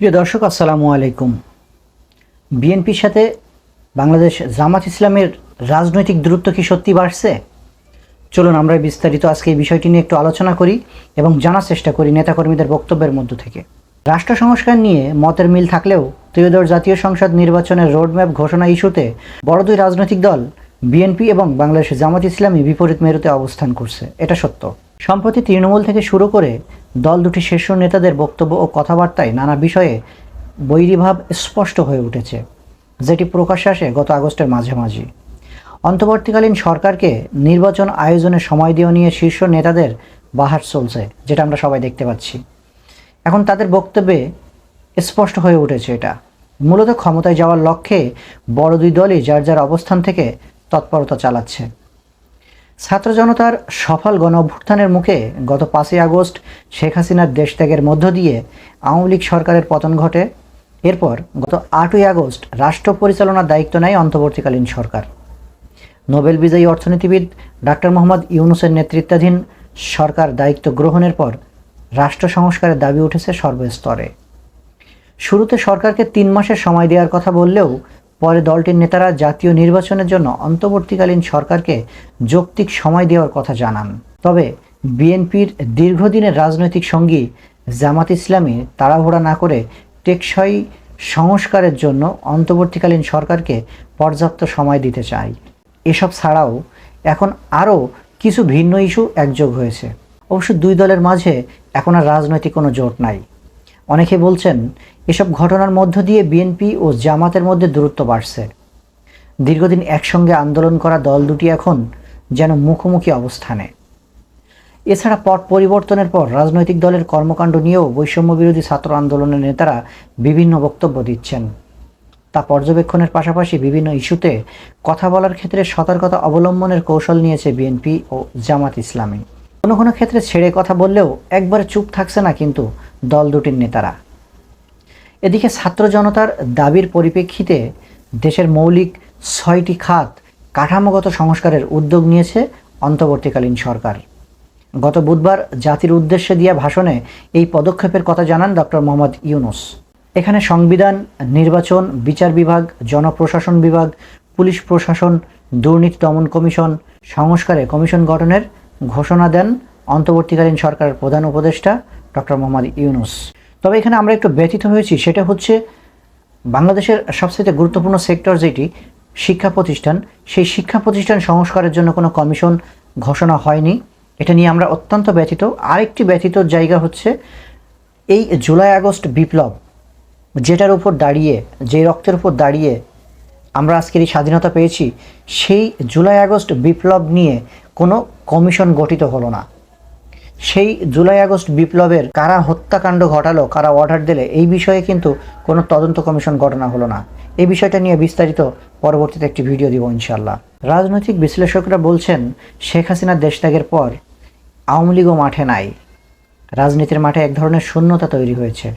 প্রিয় দর্শক, আসসালামু আলাইকুম। বিএনপির সাথে বাংলাদেশ জামাত ইসলামের রাজনৈতিক দূরত্ব কি সত্যি বাড়ছে? চলুন আমরা বিস্তারিত আজকে এই বিষয়টি নিয়ে একটু আলোচনা করি এবং জানার চেষ্টা করি নেতাকর্মীদের বক্তব্যের মধ্য থেকে। রাষ্ট্র সংস্কার নিয়ে মতের মিল থাকলেও ত্রয়োদশ জাতীয় সংসদ নির্বাচনের রোডম্যাপ ঘোষণা ইস্যুতে বড় দুই রাজনৈতিক দল, বিএনপি এবং বাংলাদেশ জামাত ইসলামী বিপরীত মেরুতে অবস্থান করছে। এটা সত্য। সম্প্রতি তৃণমূল থেকে শুরু করে দল দুটি শীর্ষ নেতাদের বক্তব্য ও কথাবার্তায় নানা বিষয়ে বৈরীভাব স্পষ্ট হয়ে উঠেছে, যেটি প্রকাশ্যে আসে গত আগস্টের মাঝামাঝি। অন্তর্বর্তীকালীন সরকারকে নির্বাচন আয়োজনে সময় দেওয়া নিয়ে শীর্ষ নেতাদের বাহার চলছে, যেটা আমরা সবাই দেখতে পাচ্ছি। এখন তাদের বক্তব্যে স্পষ্ট হয়ে উঠেছে এটা। মূলত ক্ষমতায় যাওয়ার লক্ষ্যে বড় দুই দলই যার যার অবস্থান থেকে তৎপরতা চালাচ্ছে। ছাত্র জনতার সফল গণ অভ্যুত্থানের মুখে গত পাঁচই আগস্ট শেখ হাসিনার দেশত্যাগের মধ্য দিয়ে আওয়ামী লীগ সরকারের পতন ঘটে। এরপর গত আটই আগস্ট রাষ্ট্র পরিচালনার দায়িত্ব নেয় অন্তর্বর্তীকালীন সরকার। নোবেল বিজয়ী অর্থনীতিবিদ ডাক্তার মোহাম্মদ ইউনুসের নেতৃত্বাধীন সরকার দায়িত্ব গ্রহণের পর রাষ্ট্র সংস্কারের দাবি উঠেছে সর্বস্তরে। শুরুতে সরকারকে তিন মাসের সময় দেওয়ার কথা বললেও পরে দলটির নেতারা জাতীয় নির্বাচনের জন্য অন্তর্বর্তীকালীন সরকারকে যৌক্তিক সময় দেওয়ার কথা জানান। তবে বিএনপির দীর্ঘদিনের রাজনৈতিক সঙ্গী জামাত ইসলামী তাড়াহুড়া না করে টেকসই সংস্কারের জন্য অন্তর্বর্তীকালীন সরকারকে পর্যাপ্ত সময় দিতে চায়। এসব ছাড়াও এখন আরও কিছু ভিন্ন ইস্যু একযোগ হয়েছে। অবশ্য দুই দলের মাঝে এখন আর রাজনৈতিক কোনো জোট নাই। অনেকে বলছেন, এসব ঘটনার মধ্য দিয়ে বিএনপি ও জামাতের মধ্যে দূরত্ব বাড়ছে। দীর্ঘদিন একসঙ্গে আন্দোলন করা দল দুটি এখন যেন মুখোমুখি অবস্থানে। এছাড়া পট পরিবর্তনের পর রাজনৈতিক দলের কর্মকাণ্ড নিয়েও বৈষম্য বিরোধী ছাত্র আন্দোলনের নেতারা বিভিন্ন বক্তব্য দিচ্ছেন। তা পর্যবেক্ষণের পাশাপাশি বিভিন্ন ইস্যুতে কথা বলার ক্ষেত্রে সতর্কতা অবলম্বনের কৌশল নিয়েছে বিএনপি ও জামাত ইসলামী। কোনো কোনো ক্ষেত্রে ছেড়ে কথা বললেও একবারে চুপ থাকছে না কিন্তু দল দুটির নেতারা। এদিকে ছাত্র জনতার দাবির পরিপ্রেক্ষিতে দেশের মৌলিক ছয়টি খাত কাঠামোগত সংস্কারের উদ্যোগ নিয়েছে অন্তর্বর্তীকালীন সরকার। গত বুধবার জাতির উদ্দেশ্যে দিয়া ভাষণে এই পদক্ষেপের কথা জানান ডক্টর মোহাম্মদ ইউনুস। এখানে সংবিধান, নির্বাচন, বিচার বিভাগ, জনপ্রশাসন বিভাগ, পুলিশ প্রশাসন, দুর্নীতি দমন কমিশন, সংস্কারে কমিশন গঠনের ঘোষণা দেন অন্তর্বর্তীকালীন সরকারের প্রধান উপদেষ্টা ডক্টর মোহাম্মদ ইউনুস। তবে এখানে আমরা একটু ব্যথিত হয়েছি, সেটা হচ্ছে বাংলাদেশের সবচেয়ে গুরুত্বপূর্ণ সেক্টর যেটি, শিক্ষা প্রতিষ্ঠান। সেই শিক্ষা প্রতিষ্ঠান সংস্কারের জন্য কোনো কমিশন ঘোষণা হয়নি। এটা নিয়ে আমরা অত্যন্ত ব্যথিত। আরেকটি ব্যথিত জায়গা হচ্ছে, এই জুলাই আগস্ট বিপ্লব, যেটার উপর দাঁড়িয়ে, যে রক্তের উপর দাঁড়িয়ে আমরা আজকের এই স্বাধীনতা পেয়েছি, সেই জুলাই আগস্ট বিপ্লব নিয়ে কোনো কমিশন গঠিত হলো না। সেই জুলাই আগস্ট বিপ্লবের কারা হত্যাকাণ্ড ঘটালো, কারা অর্ডার দিলে, এই বিষয়ে কিন্তু কোনো তদন্ত কমিশন ঘটনা হলো না। এই বিষয়টা নিয়ে বিস্তারিত পরবর্তীতে একটি ভিডিও দিব ইনশাল্লাহ রাজনৈতিক বিশ্লেষকরা বলছেন, শেখ হাসিনার দেশত্যাগের পর আওয়ামী লীগও মাঠে নাই। রাজনীতির মাঠে এক ধরনের শূন্যতা তৈরি হয়েছে।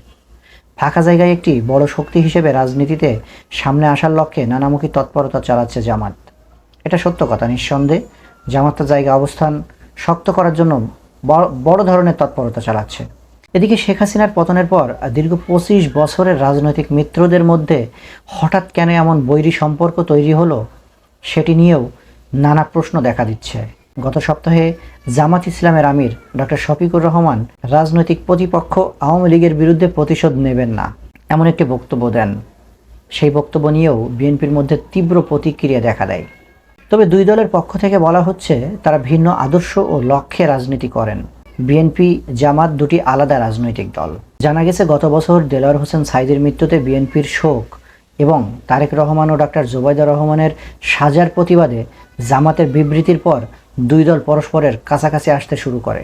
ফাঁকা জায়গায় একটি বড় শক্তি হিসেবে রাজনীতিতে সামনে আসার লক্ষ্যে নানামুখী তৎপরতা চালাচ্ছে জামাত। এটা সত্য কথা, নিঃসন্দেহে। জামাতের জায়গা অবস্থান শক্ত করার জন্য বড় ধরনের তৎপরতা চালাচ্ছে। এদিকে শেখ হাসিনার পতনের পর দীর্ঘ পঁচিশ বছরের রাজনৈতিক মিত্রদের মধ্যে হঠাৎ কেন এমন বৈরী সম্পর্ক তৈরি হলো, সেটি নিয়েও নানা প্রশ্ন দেখা দিচ্ছে। গত সপ্তাহে জামাত ইসলামের আমির ডক্টর শফিকুর রহমান রাজনৈতিক প্রতিপক্ষ আওয়ামী লীগের বিরুদ্ধে প্রতিশোধ নেবেন না, এমন একটি বক্তব্য দেন। সেই বক্তব্য নিয়েও বিএনপির মধ্যে তীব্র প্রতিক্রিয়া দেখা দেয়। তবে দুই দলের পক্ষ থেকে বলা হচ্ছে, তারা ভিন্ন আদর্শ ও লক্ষ্যে রাজনীতি করেন। বিএনপি, জামাত দুটি আলাদা রাজনৈতিক দল। জানা গেছে, গত বছর দেলোয়ার হোসেন সাইদের মৃত্যুতে বিএনপির শোক এবং তারেক রহমান ও ডাক্তার জোবাইদা রহমানের সাজার প্রতিবাদে জামাতের বিবৃতির পর দুই দল পরস্পরের কাছাকাছি আসতে শুরু করে।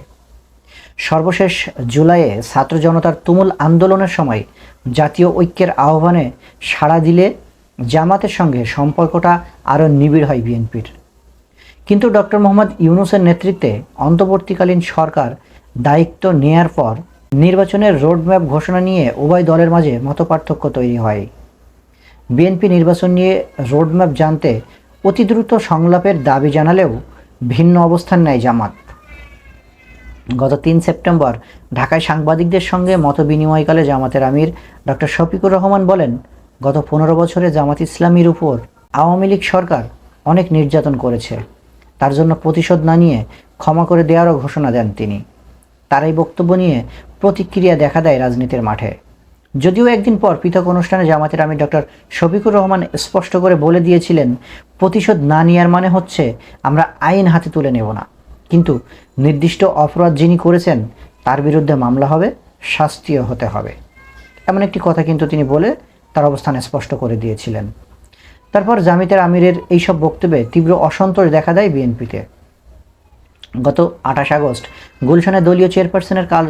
সর্বশেষ জুলাইয়ে ছাত্র জনতার তুমুল আন্দোলনের সময় জাতীয় ঐক্যের আহ্বানে সাড়া দিলে জামাতের সঙ্গে সম্পর্কটা আরও নিবিড় হয় বিএনপির। কিন্তু ডক্টর মোহাম্মদ ইউনুসের নেতৃত্বে অন্তর্বর্তীকালীন সরকার দায়িত্ব নেয়ার পর নির্বাচনের রোডম্যাপ ঘোষণা নিয়ে উভয় দলের মাঝে মতপার্থক্য তৈরি হয়। বিএনপি নির্বাচন নিয়ে রোডম্যাপ জানতে অতি দ্রুত সংলাপের দাবি জানালেও ভিন্ন অবস্থান নেয় জামাত। গত তিন সেপ্টেম্বর ঢাকায় সাংবাদিকদের সঙ্গে মত বিনিময়কালে জামাতের আমির ডক্টর শফিকুর রহমান বলেন গত পনেরো বছরে জামাত ইসলামীর উপর আওয়ামী লীগ সরকার অনেক নির্যাতন করেছে। তার জন্য প্রতিশোধ না নিয়ে ক্ষমা করে দেওয়ারও ঘোষণা দেন তিনি। তার এই বক্তব্য নিয়ে প্রতিক্রিয়া দেখা দেয় রাজনীতির মাঠে। যদিও একদিন পর পৃথক অনুষ্ঠানে জামাতের আমি ডক্টর শফিকুর রহমান স্পষ্ট করে বলে দিয়েছিলেন, প্রতিশোধ না নেওয়ার মানে হচ্ছে আমরা আইন হাতে তুলে নেব না। কিন্তু নির্দিষ্ট অপরাধ যিনি করেছেন, তার বিরুদ্ধে মামলা হবে, শাস্তিও হতে হবে। এমন একটি কথা কিন্তু তিনি বলে তার অবস্থান স্পষ্ট করে দিয়েছিলেন। তারপর জামিতের আমিরের এইসব বক্তব্যে তীব্র অসন্তোষ দেখা দেয় বিএনপিতে। গত আঠাশ আগস্ট গুলশানে দলীয় চেয়ারপারসনের কাল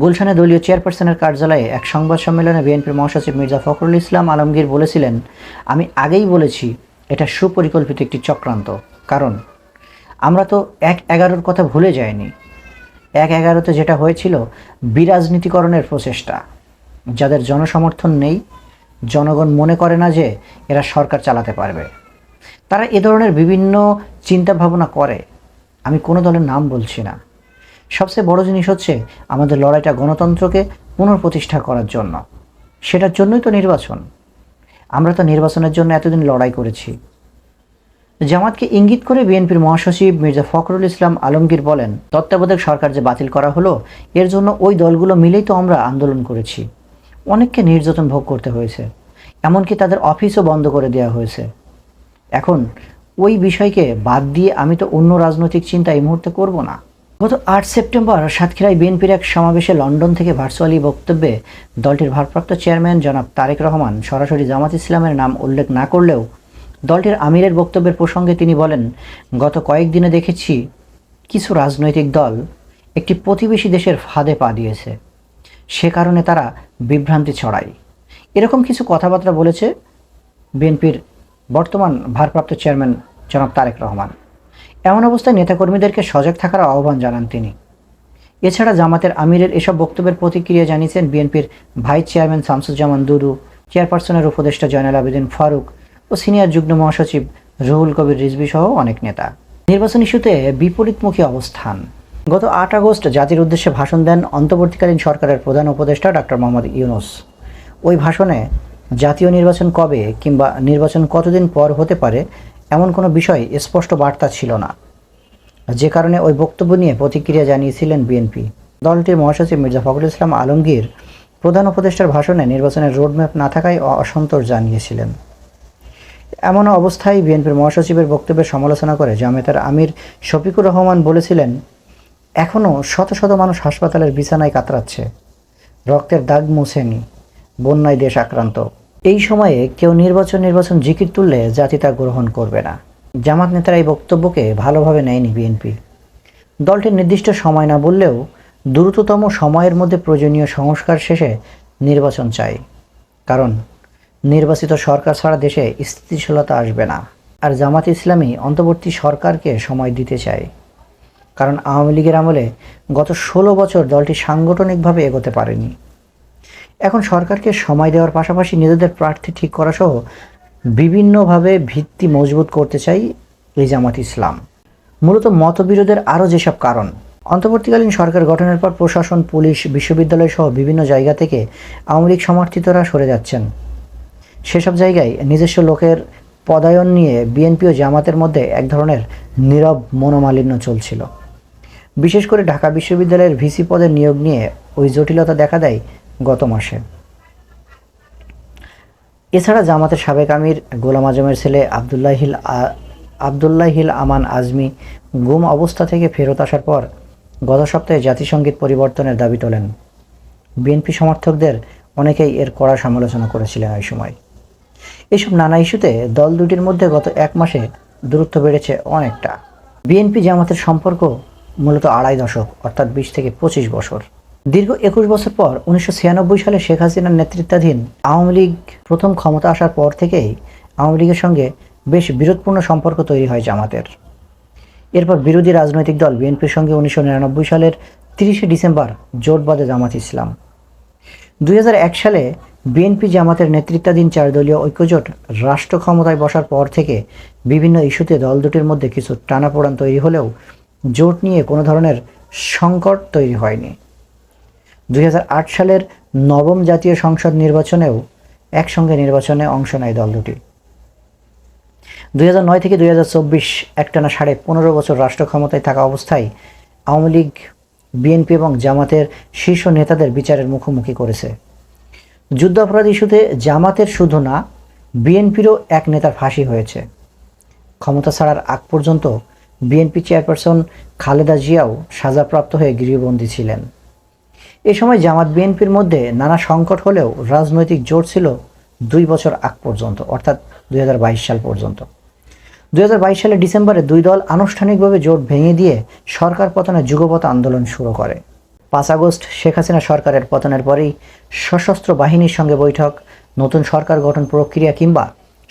গুলশানে দলীয় চেয়ারপারসনের কার্যালয়ে এক সংবাদ সম্মেলনে বিএনপির মহাসচিব মির্জা ফখরুল ইসলাম আলমগীর বলেছিলেন, আমি আগেই বলেছি, এটা সুপরিকল্পিত একটি চক্রান্ত। কারণ, আমরা তো এক এগারোর কথা ভুলে যাইনি। এক এগারোতে যেটা হয়েছিল, বিরাজনীতিকরণের প্রচেষ্টা। যাদের জনসমর্থন নেই, জনগণ মনে করে না যে এরা সরকার চালাতে পারবে। তারা এ ধরনের বিভিন্ন চিন্তা ভাবনা করে। আমি কোনো দলের নাম বলছি না। সবচেয়ে বড় জিনিস হচ্ছে আমাদের লড়াইটা গণতন্ত্রকে পুনঃপ্রতিষ্ঠা করার জন্য। সেটার জন্যই তো নির্বাচন। আমরা তো নির্বাচনের জন্য এতদিন লড়াই করেছি। জামাতকে ইঙ্গিত করে বিএনপির মহাসচিব মির্জা ফখরুল ইসলাম আলমগীর বলেন, তত্ত্বাবধায়ক সরকার যে বাতিল করা হলো, এর জন্য ওই দলগুলো মিলেই তো আমরা আন্দোলন করেছি। অনেককে নির্যাতন ভোগ করতে হয়েছে, এমনকি তাদের অফিসও বন্ধ করে দেওয়া হয়েছে। এখন ওই বিষয়কে বাদ দিয়ে আমি তো অন্য রাজনৈতিক চিন্তা এই মুহূর্তে করব না। গত আট সেপ্টেম্বর সাতক্ষীরায় বিএনপির এক সমাবেশে লন্ডন থেকে ভার্চুয়ালি বক্তব্যে দলটির ভারপ্রাপ্ত চেয়ারম্যান জনাব তারেক রহমান সরাসরি জামাত ইসলামের নাম উল্লেখ না করলেও দলটির আমিরের বক্তব্যের প্রসঙ্গে তিনি বলেন, গত কয়েকদিনে দেখেছি কিছু রাজনৈতিক দল একটি প্রতিবেশী দেশের ফাঁদে পা দিয়েছে। সে কারণে তারা বিভ্রান্তি ছড়ায়। এরকম কিছু কথাবার্তা বলেছে বিএনপির বর্তমান ভারপ্রাপ্ত চেয়ারম্যান জনাব তারেক রহমান। এমন অবস্থায় নেতাকর্মীদেরকে সজাগ থাকার আহ্বান জানান তিনি। এছাড়া জামাতের আমিরের এসব বক্তব্যের প্রতিক্রিয়া জানিয়েছেন বিএনপির ভাইস চেয়ারম্যান শামসুজ্জামান দুদু, চেয়ারপারসনের উপদেষ্টা জয়নাল আবেদিন ফারুক ও সিনিয়র যুগ্ম মহাসচিব রুহুল কবির রিজভি সহ অনেক নেতা। নির্বাচন ইস্যুতে বিপরীতমুখী অবস্থান। গত আট আগস্ট জাতির উদ্দেশ্যে ভাষণ দেন অন্তর্বর্তীকালীন সরকারের প্রধান উপদেষ্টা ডক্টর মোহাম্মদ ইউনুস। ওই ভাষণে জাতীয় নির্বাচন কবে কিংবা নির্বাচন কতদিন পর হতে পারে এমন কোনো বিষয় স্পষ্ট বার্তা ছিল না। যে কারণে ওই বক্তব্য নিয়ে প্রতিক্রিয়া জানিয়েছিলেন বিএনপি। দলটির মহাসচিব মির্জা ফখরুল ইসলাম আলমগীর প্রধান উপদেষ্টার ভাষণে নির্বাচনের রোডম্যাপ না থাকায় অসন্তোষ জানিয়েছিলেন। এমন অবস্থায় বিএনপির মহাসচিবের বক্তব্যের সমালোচনা করে জামেতার আমির শফিকুর রহমান বলেছিলেন এখনও শত শত মানুষ হাসপাতালের বিছানায় কাতরাচ্ছে। রক্তের দাগ মুছেনি। বন্যায় দেশ আক্রান্ত। এই সময়ে কেউ নির্বাচন নির্বাচন জিকির তুললে জাতি তা গ্রহণ করবে না। জামাত নেতারা এই বক্তব্যকে ভালোভাবে নেয়নি বিএনপি। দলটির নির্দিষ্ট সময় না বললেও দ্রুততম সময়ের মধ্যে প্রয়োজনীয় সংস্কার শেষে নির্বাচন চাই। কারণ নির্বাচিত সরকার ছাড়া দেশে স্থিতিশীলতা আসবে না। আর জামাত ইসলামী অন্তর্বর্তী সরকারকে সময় দিতে চায়। কারণ আওয়ামী লীগের আমলে গত ষোলো বছর দলটি সাংগঠনিকভাবে এগোতে পারেনি। এখন সরকারকে সময় দেওয়ার পাশাপাশি নিজেদের প্রার্থী ঠিক করা সহ বিভিন্নভাবে ভিত্তি মজবুত করতে চাই এই জামাত ইসলাম। মূলত মতবিরোধের আরও যেসব কারণ, অন্তর্বর্তীকালীন সরকার গঠনের পর প্রশাসন, পুলিশ, বিশ্ববিদ্যালয় সহ বিভিন্ন জায়গা থেকে আওয়ামী লীগ সমর্থিতরা সরে যাচ্ছেন। সেসব জায়গায় নিজস্ব লোকের পদায়ন নিয়ে বিএনপি ও জামাতের মধ্যে এক ধরনের নীরব মনোমালিন্য চলছিল। বিশেষ করে ঢাকা বিশ্ববিদ্যালয়ের ভিসি পদে নিয়োগ নিয়ে ওই জটিলতা দেখা দেয় গত মাসে। এছাড়া জামাতের সাবেক আমির, গোলাম আজমের ছেলে আবদুল্লাহ হিল আবদুল্লাহ হিল আমান আজমি গুম অবস্থা থেকে ফেরত আসার পর গত সপ্তাহে জাতিসংগীত পরিবর্তনের দাবি তোলেন। বিএনপি সমর্থকদের অনেকেই এর কড়া সমালোচনা করেছিলেন ওই সময়। এসব নানা ইস্যুতে দল দুটির মধ্যে গত এক মাসে দূরত্ব বেড়েছে অনেকটা। বিএনপি জামাতের সম্পর্ক মূলত আড়াই দশক, অর্থাৎ বিশ থেকে পঁচিশ বছর। দীর্ঘ একুশ বছর পর উনিশশো ছিয়ানব্বই সালে শেখ হাসিনার নেতৃত্বাধীন আওয়ামী লীগ প্রথম ক্ষমতা আসার পর থেকেই আওয়ামী লীগের সঙ্গে বেশ বিরোধপূর্ণ সম্পর্ক তৈরি হয় জামাতের। এরপর বিরোধী রাজনৈতিক দল বিএনপির সঙ্গে উনিশশো নিরানব্বই সালের তিরিশে ডিসেম্বর জোট জামাত ইসলাম। দুই হাজার এক সালে বিএনপি জামাতের নেতৃত্বাধীন চার দলীয় ঐক্যজোট রাষ্ট্র ক্ষমতায় বসার পর থেকে বিভিন্ন ইস্যুতে দল দুটির মধ্যে কিছু টানাপোড়ান তৈরি হলেও জোট নিয়ে কোনো ধরনের সংকট তৈরি হয়নি। দুই হাজার আট সালের নবম জাতীয় সংসদ নির্বাচনেও একসঙ্গে নির্বাচনে অংশ নেয় দল দুটি। দুই নয় থেকে দুই হাজার চব্বিশ একটানা সাড়ে পনেরো বছর রাষ্ট্র ক্ষমতায় থাকা অবস্থায় আওয়ামী লীগ, বিএনপি এবং জামাতের শীর্ষ নেতাদের বিচারের মুখোমুখি করেছে। যুদ্ধাপরাধ ইস্যুতে জামাতের শুধু না, বিএনপিরও এক নেতার ফাঁসি হয়েছে। ক্ষমতা ছাড়ার আগ পর্যন্ত বিএনপি চেয়ারপারসন খালেদা জিয়াও সাজাপ্রাপ্ত হয়ে গৃহবন্দী ছিলেন। এ সময় জামাত বিএনপির মধ্যে নানা সংকট হলেও রাজনৈতিক জোট ছিল দুই বছর আগ পর্যন্ত, অর্থাৎ দুই হাজার বাইশ সাল পর্যন্ত। দুই হাজার বাইশ সালের ডিসেম্বরে দুই দল আনুষ্ঠানিকভাবে জোট ভেঙে দিয়ে সরকার পতনে যুগপথ আন্দোলন শুরু করে। পাঁচ আগস্ট শেখ হাসিনা সরকারের পতনের পরেই সশস্ত্র বাহিনীর সঙ্গে বৈঠক, নতুন সরকার গঠন প্রক্রিয়া কিংবা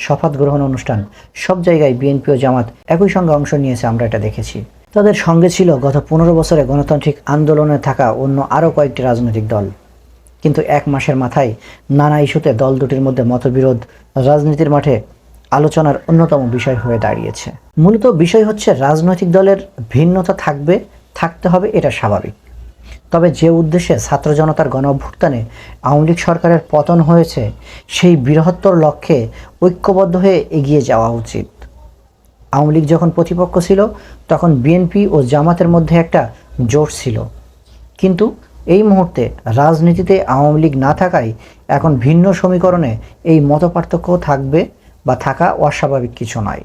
শপথ গ্রহণ অনুষ্ঠান। সব জায়গায় বিএনপি ও জামাত একই সঙ্গে অংশ নিয়েছে, আমরা এটা দেখেছি। তাদের সঙ্গে ছিল গত পনেরো বছরে গণতান্ত্রিক আন্দোলনে থাকা অন্য আরও কয়েকটি রাজনৈতিক দল। কিন্তু এক মাসের মাথায় নানা ইস্যুতে দল দুটির মধ্যে মতবিরোধ রাজনীতির মাঠে আলোচনার অন্যতম বিষয় হয়ে দাঁড়িয়েছে। মূলত বিষয় হচ্ছে রাজনৈতিক দলের ভিন্নতা থাকবে, থাকতে হবে, এটা স্বাভাবিক। তবে যে উদ্দেশ্যে ছাত্র জনতার গণ অভ্যুত্থানে আওয়ামী লীগ সরকারের পতন হয়েছে, সেই বৃহত্তর লক্ষ্যে ঐক্যবদ্ধ হয়ে এগিয়ে যাওয়া উচিত। আওয়ামী লীগ যখন প্রতিপক্ষ ছিল, তখন বিএনপি ও জামাতের মধ্যে একটা জোট ছিল। কিন্তু এই মুহূর্তে রাজনীতিতে আওয়ামী লীগ না থাকায় এখন ভিন্ন সমীকরণে এই মতপার্থক্য থাকবে বা থাকা অস্বাভাবিক কিছু নয়।